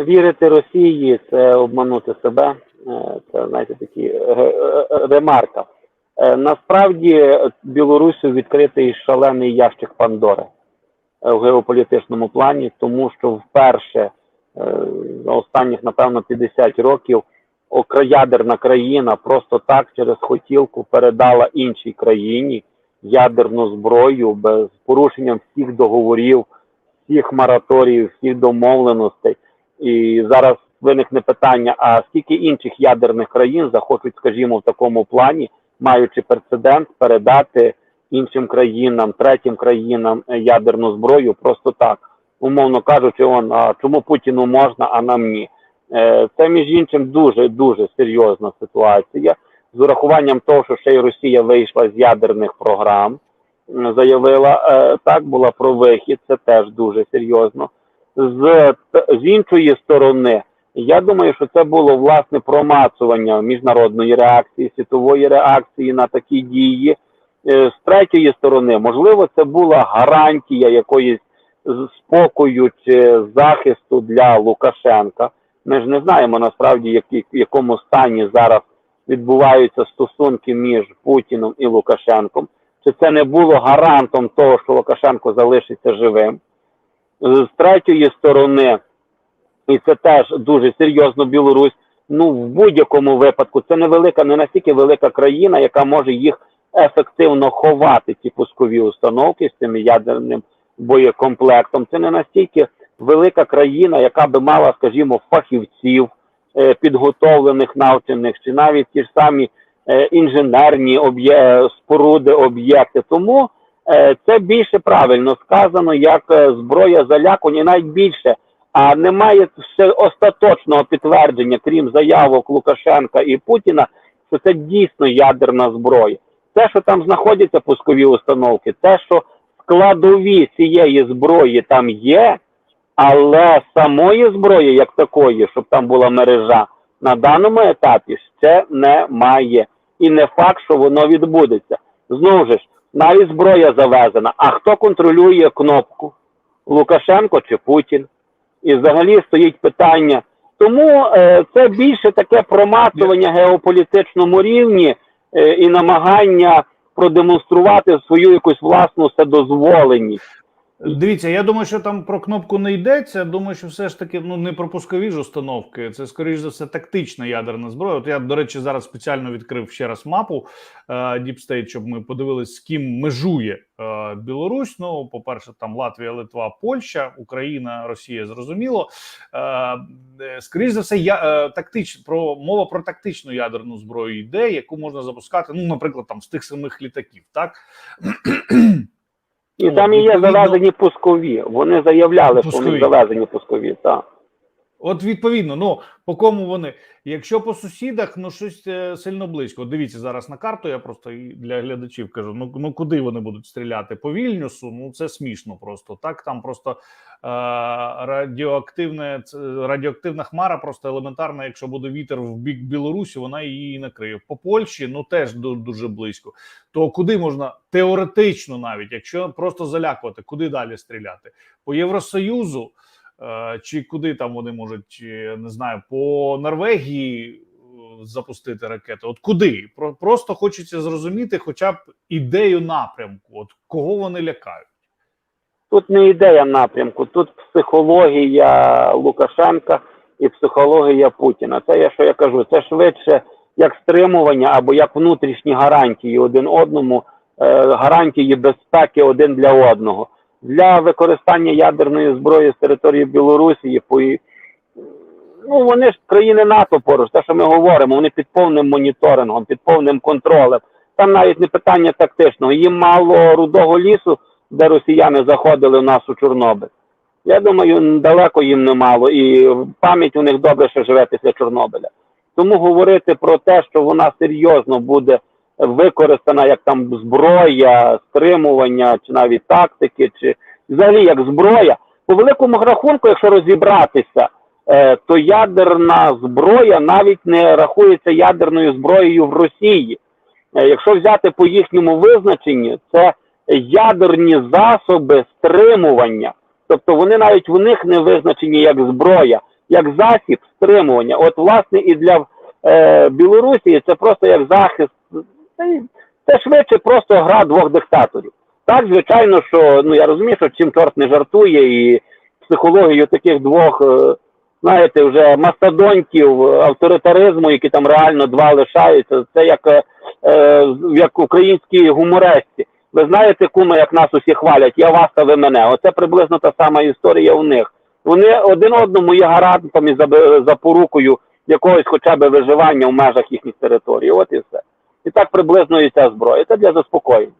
вірити Росії це обманути себе. Е, Це знаєте такі е, е, ремарка. Насправді Білорусю відкритий шалений ящик Пандори в геополітичному плані, тому що вперше за останніх, напевно, 50 років окроядерна країна просто так через хотілку передала іншій країні ядерну зброю без порушенням всіх договорів, всіх мораторіїв, всіх домовленостей. І зараз виникне питання: а скільки інших ядерних країн захочуть, скажімо, в такому плані, маючи прецедент, передати іншим країнам, третім країнам е, ядерну зброю просто так, умовно кажучи, он, а чому Путіну можна, а нам ні? Е, Це між іншим дуже дуже серйозна ситуація. З урахуванням того, що ще й Росія вийшла з ядерних програм, заявила е, так, була про вихід. Це теж дуже серйозно. З, з іншої сторони, я думаю, що це було власне промацування міжнародної реакції, світової реакції на такі дії. Е, З третьої сторони, можливо, це була гарантія якоїсь спокою чи захисту для Лукашенка. Ми ж не знаємо насправді, які, в якому стані зараз відбуваються стосунки між Путіном і Лукашенком. Чи це не було гарантом того, що Лукашенко залишиться живим? З третьої сторони, і це теж дуже серйозно Білорусь. Ну, в будь-якому випадку, це невелика, не настільки велика країна, яка може їх ефективно ховати, ці пускові установки з цим ядерним боєкомплектом. Це не настільки велика країна, яка би мала, скажімо, фахівців, е, підготовлених, навчених, чи навіть ті ж самі е, інженерні об'є... споруди, об'єкти. Тому е, це більше правильно сказано, як е, зброя залякування, навіть більше. А немає ще остаточного підтвердження, крім заявок Лукашенка і Путіна, що це дійсно ядерна зброя. Те, що там знаходяться пускові установки, те, що складові цієї зброї там є, але самої зброї, як такої, щоб там була мережа, на даному етапі ще немає. І не факт, що воно відбудеться. Знову ж, навіть зброя завезена. А хто контролює кнопку? Лукашенко чи Путін? І взагалі стоїть питання. Тому е, це більше таке промацування геополітичному рівні е, і намагання продемонструвати свою якусь власну вседозволеність. Дивіться, я думаю, що там про кнопку не йдеться. Думаю, що все ж таки ну не про пускові ж установки. Це скоріш за все тактична ядерна зброя. От я, до речі, зараз спеціально відкрив ще раз мапу State, щоб ми подивилися, з ким межує е, Білорусь. Ну, по-перше, там Латвія, Литва, Польща, Україна, Росія, зрозуміло. Е, е, скоріш за все, я е, тактич про мова про тактичну ядерну зброю йде, яку можна запускати. Ну, наприклад, там з тих самих літаків, так. І ну, там і є відповідно- завезені пускові. Вони заявляли, що Пускові. вони завезені пускові. Так. От відповідно, ну по кому вони? Якщо по сусідах, ну щось е, сильно близько. Дивіться зараз на карту. Я просто для глядачів кажу: ну ну куди вони будуть стріляти? По Вільнюсу? Ну це смішно просто. Так там просто е, радіоактивне радіоактивна хмара, просто елементарна. Якщо буде вітер в бік Білорусі, вона її накриє. По Польщі ну теж дуже близько. То куди можна теоретично, навіть якщо просто залякувати, куди далі стріляти? По Євросоюзу. Е, чи куди там вони можуть не знаю по Норвегії е, запустити ракети? От куди? Про просто хочеться зрозуміти, хоча б ідею напрямку, от кого вони лякають. Тут не ідея напрямку, тут психологія Лукашенка і психологія Путіна. Це я що я кажу, це швидше як стримування або як внутрішні гарантії один одному, е, гарантії безпеки один для одного. Для використання ядерної зброї з території Білорусі ну вони ж країни НАТО поруч, те, що ми говоримо, вони під повним моніторингом, під повним контролем. Там навіть не питання тактичного. Їм мало рудого лісу, де росіяни заходили в нас у Чорнобиль. Я думаю, далеко їм немало, і пам'ять у них добре, що живе після Чорнобиля. Тому говорити про те, що вона серйозно буде використана як там зброя, стримування, чи навіть тактики, чи взагалі як зброя, по великому рахунку, якщо розібратися, е, то ядерна зброя навіть не рахується ядерною зброєю в Росії. Е, Якщо взяти по їхньому визначенні, це ядерні засоби стримування. Тобто вони навіть в них не визначені як зброя. як засіб стримування. От, власне, і для е, Білорусі це просто як захист. Та Це швидше просто гра двох диктаторів. Так, звичайно, що ну я розумію, що чим чорт не жартує, і психологію таких двох, е, знаєте, вже мастодонтів е, авторитаризму, які там реально два лишаються, це як, е, як українські гумористи. Ви знаєте, куми, як нас усі хвалять, я вас, а ви мене. Оце приблизно та сама історія у них. Вони один одному є гарантом і за- запорукою якогось хоча б виживання в межах їхніх територій. От і все. І так приблизно і ця зброя. Це для заспокоєння.